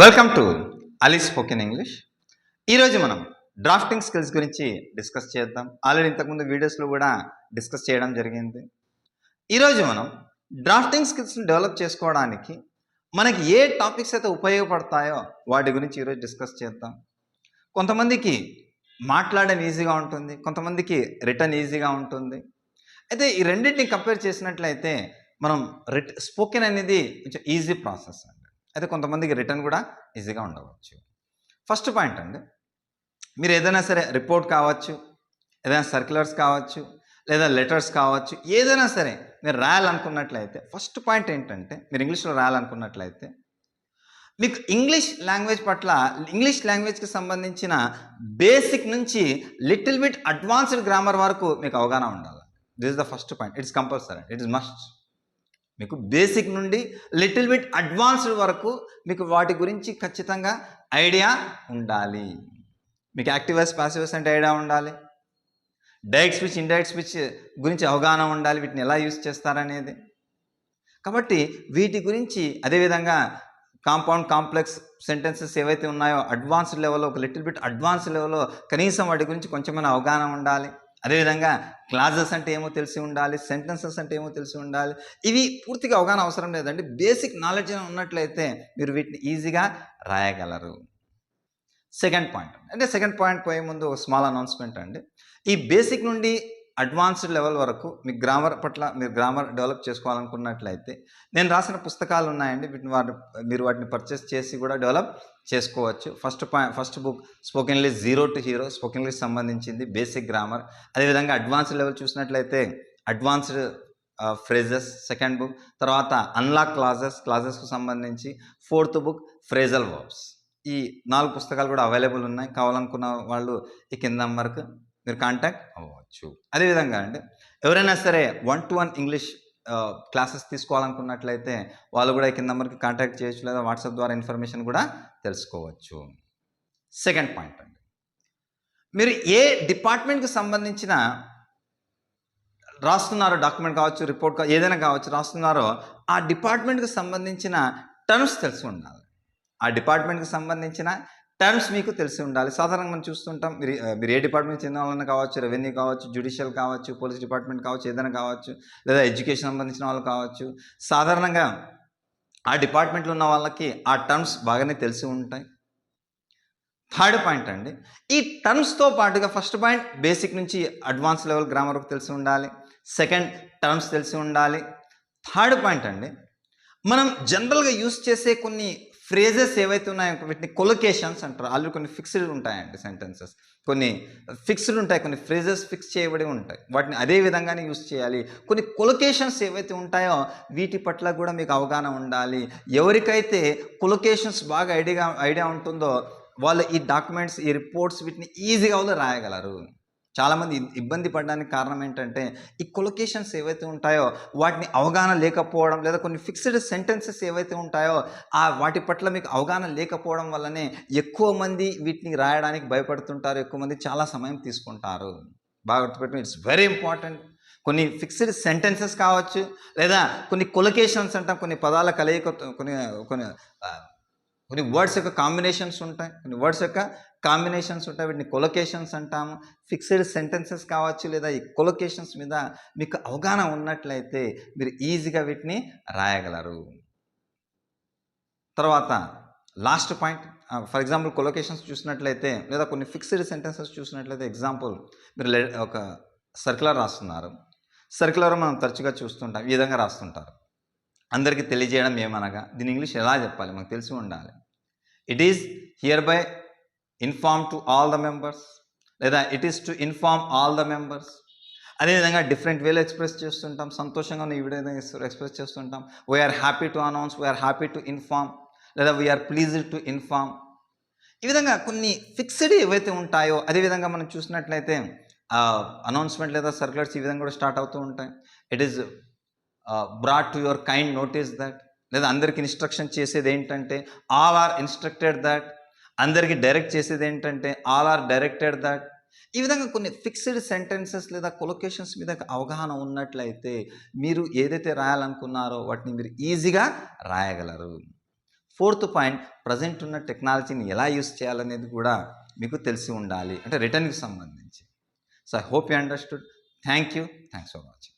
Welcome to Ali spoken English ఈరోజు మనం drafting skills గురించి డిస్కస్ చేద్దాం. ఆల్రెడీ ఇంతకుముందు వీడియోస్లో కూడా డిస్కస్ చేయడం జరిగింది. ఈరోజు మనం డ్రాఫ్టింగ్ స్కిల్స్ని డెవలప్ చేసుకోవడానికి మనకి ఏ టాపిక్స్ అయితే ఉపయోగపడతాయో వాటి గురించి ఈరోజు డిస్కస్ చేద్దాం. కొంతమందికి మాట్లాడడం ఈజీగా ఉంటుంది కొంతమందికి రిటర్న్ ఈజీగా ఉంటుంది. అయితే ఈ రెండింటిని కంపేర్ చేసినట్లయితే మనం రిట్ స్పోకెన్ అనేది కొంచెం ఈజీ ప్రాసెస్ అండి. అయితే కొంతమందికి రిటర్న్ కూడా ఈజీగా ఉండవచ్చు. ఫస్ట్ పాయింట్ అండి. మీరు ఏదైనా సరే రిపోర్ట్ కావచ్చు ఏదైనా సర్క్యులర్స్ కావచ్చు లేదా లెటర్స్ కావచ్చు ఏదైనా సరే మీరు రాయాలనుకున్నట్లయితే ఫస్ట్ పాయింట్ ఏంటంటే మీరు ఇంగ్లీష్లో రాయాలనుకున్నట్లయితే మీకు ఇంగ్లీష్ లాంగ్వేజ్ పట్ల ఇంగ్లీష్ లాంగ్వేజ్కి సంబంధించిన బేసిక్ నుంచి లిటిల్ బిట్ అడ్వాన్స్డ్ గ్రామర్ వరకు మీకు అవగాహన ఉండాలి. This is the first point. It's compulsory. It is must. మీకు బేసిక్ నుండి లిటిల్ బిట్ అడ్వాన్స్డ్ వరకు మీకు వాటి గురించి ఖచ్చితంగా ఐడియా ఉండాలి. మీకు యాక్టివర్స్ పాసివర్స్ అంటే ఐడియా ఉండాలి. డైరెక్ట్ స్పీచ్ ఇండైరెక్ట్ స్పీచ్ గురించి అవగాహన ఉండాలి. వీటిని ఎలా యూస్ చేస్తారనేది. కాబట్టి వీటి గురించి అదేవిధంగా కాంపౌండ్ కాంప్లెక్స్ సెంటెన్సెస్ ఏవైతే ఉన్నాయో అడ్వాన్స్డ్ లెవెల్లో ఒక లిటిల్ బిట్ అడ్వాన్స్ లెవెల్లో కనీసం వాటి గురించి కొంచెమైనా అవగాహన ఉండాలి. అదేవిధంగా క్లాజెస్ అంటే ఏమో తెలిసి ఉండాలి సెంటెన్సెస్ అంటే ఏమో తెలిసి ఉండాలి. ఇవి పూర్తిగా అవగాహన అవసరం లేదండి. బేసిక్ నాలెడ్జ్ ఉన్నట్లయితే మీరు వీటిని ఈజీగా రాయగలరు. Second point. అంటే సెకండ్ పాయింట్ పోయే ముందు ఒక స్మాల్ అనౌన్స్మెంట్ అండి. ఈ బేసిక్ నుండి అడ్వాన్స్డ్ లెవెల్ వరకు మీ గ్రామర్ పట్ల మీరు గ్రామర్ డెవలప్ చేసుకోవాలనుకున్నట్లయితే నేను రాసిన పుస్తకాలు ఉన్నాయండి. వీటిని వాటి మీరు వాటిని పర్చేస్ చేసి కూడా డెవలప్ చేసుకోవచ్చు. First point first book spoken English zero to hero spoken English సంబంధించింది బేసిక్ గ్రామర్. అదేవిధంగా అడ్వాన్స్డ్ లెవెల్ చూసినట్లయితే అడ్వాన్స్డ్ ఫ్రేజెస్ సెకండ్ బుక్. తర్వాత అన్లాక్ క్లాజెస్ క్లాజెస్కు సంబంధించి ఫోర్త్ బుక్ ఫ్రేజల్ వర్బ్స్. ఈ నాలుగు పుస్తకాలు కూడా అవైలబుల్ ఉన్నాయి. కావాలనుకున్న వాళ్ళు ఈ కింద వరకు మీరు కాంటాక్ట్ అవ్వచ్చు అదేవిధంగా అండి. ఎవరైనా సరే one to one English classes తీసుకోవాలనుకున్నట్లయితే వాళ్ళు కూడా ఈ కింద నెంబర్కి కాంటాక్ట్ చేయొచ్చు లేదా వాట్సాప్ ద్వారా ఇన్ఫర్మేషన్ కూడా తెలుసుకోవచ్చు. సెకండ్ పాయింట్ అండి. మీరు ఏ డిపార్ట్మెంట్కి సంబంధించిన రాస్తున్నారో డాక్యుమెంట్ కావచ్చు రిపోర్ట్ కావచ్చు ఏదైనా కావచ్చు రాస్తున్నారో ఆ డిపార్ట్మెంట్కి సంబంధించిన టర్మ్స్ తెలిసి ఉండాలి ఆ డిపార్ట్మెంట్కి సంబంధించిన టర్మ్స్ మీకు తెలిసి ఉండాలి. సాధారణంగా మనం చూస్తుంటాం మీరు మీరు ఏ డిపార్ట్మెంట్ చెందిన వాళ్ళని కావచ్చు రెవెన్యూ కావచ్చు జ్యుడిషియల్ కావచ్చు పోలీస్ డిపార్ట్మెంట్ కావచ్చు ఏదైనా కావచ్చు లేదా ఎడ్యుకేషన్ సంబంధించిన వాళ్ళు కావచ్చు సాధారణంగా ఆ డిపార్ట్మెంట్లో ఉన్న వాళ్ళకి ఆ టర్మ్స్ బాగానే తెలిసి ఉంటాయి. థర్డ్ పాయింట్ అండి ఈ టర్మ్స్తో పాటుగా ఫస్ట్ పాయింట్ బేసిక్ నుంచి అడ్వాన్స్ లెవెల్ గ్రామర్ వరకు తెలిసి ఉండాలి. సెకండ్ టర్మ్స్ తెలిసి ఉండాలి. థర్డ్ పాయింట్ అండి మనం జనరల్గా యూస్ చేసే కొన్ని ఫ్రేజెస్ ఏవైతే ఉన్నాయో వీటిని కొలొకేషన్స్ అంటారు. ఆల్రెడీ కొన్ని ఫిక్స్డ్ ఉంటాయండి సెంటెన్సెస్. కొన్ని ఫిక్స్డ్ ఉంటాయి కొన్ని ఫ్రేజెస్ ఫిక్స్ చేయబడి ఉంటాయి. వాటిని అదే విధంగానే యూస్ చేయాలి. కొన్ని కొలొకేషన్స్ ఏవైతే ఉంటాయో వీటి పట్ల కూడా మీకు అవగాహన ఉండాలి. ఎవరికైతే కొలొకేషన్స్ బాగా ఐడియా ఐడియా ఉంటుందో వాళ్ళు ఈ డాక్యుమెంట్స్ ఈ రిపోర్ట్స్ వీటిని ఈజీగా వాళ్ళు రాయగలరు. చాలామంది ఇబ్బంది పడడానికి కారణం ఏంటంటే ఈ కొలొకేషన్స్ ఏవైతే ఉంటాయో వాటిని అవగాహన లేకపోవడం లేదా కొన్ని ఫిక్స్డ్ సెంటెన్సెస్ ఏవైతే ఉంటాయో ఆ వాటి పట్ల మీకు అవగాహన లేకపోవడం వల్లనే ఎక్కువ మంది వీటిని రాయడానికి భయపడుతుంటారు ఎక్కువ మంది చాలా సమయం తీసుకుంటారు. బాగా గుర్తుపెట్టుకుని ఇట్స్ వెరీ ఇంపార్టెంట్ కొన్ని ఫిక్స్డ్ సెంటెన్సెస్ కావచ్చు లేదా కొన్ని కొలొకేషన్స్ అంటాం కొన్ని పదాల కలయిక కొన్ని కొన్ని కొన్ని వర్డ్స్ యొక్క కాంబినేషన్స్ ఉంటాయి కొన్ని వర్డ్స్ యొక్క కాంబినేషన్స్ ఉంటాయి. వీటిని కొలొకేషన్స్ అంటాము. ఫిక్స్డ్ సెంటెన్సెస్ కావచ్చు లేదా ఈ కొలొకేషన్స్ మీద మీకు అవగాహన ఉన్నట్లయితే మీరు ఈజీగా వీటిని రాయగలరు. తర్వాత last point for example collocations చూసినట్లయితే లేదా కొన్ని ఫిక్స్డ్ సెంటెన్సెస్ చూసినట్లయితే ఎగ్జాంపుల్ మీరు ఒక సర్క్యులర్ రాస్తున్నారు. సర్క్యులర్ మనం తరచుగా చూస్తుంటాం. ఈ విధంగా రాస్తుంటారు. అందరికీ తెలియజేయడం ఏమనగా దీని ఇంగ్లీష్ ఎలా చెప్పాలి? మనకు తెలిసి ఉండాలి. It is hereby inform to all the members లేదా it is to inform all the members అదేవిధంగా డిఫరెంట్ వేలో ఎక్స్ప్రెస్ చేస్తుంటాం. సంతోషంగా ఈ విధంగా ఎక్స్ప్రెస్ చేస్తుంటాం. We are happy to announce we are happy to inform లేదా we are pleased to inform ఈ విధంగా కొన్ని ఫిక్స్డ్ ఏవైతే ఉంటాయో అదేవిధంగా మనం చూసినట్లయితే అనౌన్స్మెంట్ లేదా సర్క్యులర్స్ ఈ విధంగా కూడా స్టార్ట్ అవుతూ ఉంటాయి. It is brought to your kind notice that లేదా అందరికి ఇన్స్ట్రక్షన్ చేసేది ఏంటంటే ఆల్ ఆర్ ఇన్స్ట్రక్టెడ్ దట్ అందరికీ డైరెక్ట్ చేసేది ఏంటంటే ఆల్ ఆర్ డైరెక్టెడ్ దట్. ఈ విధంగా కొన్ని ఫిక్స్డ్ సెంటెన్సెస్ లేదా కొలొకేషన్స్ మీద అవగాహన ఉన్నట్లయితే మీరు ఏదైతే రాయాలనుకున్నారో వాటిని మీరు ఈజీగా రాయగలరు. ఫోర్త్ పాయింట్ ప్రజెంట్ ఉన్న టెక్నాలజీని ఎలా యూస్ చేయాలనేది కూడా మీకు తెలిసి ఉండాలి. అంటే రిటర్న్కి సంబంధించి. So I hope you understood. Thank you. Thanks for watching.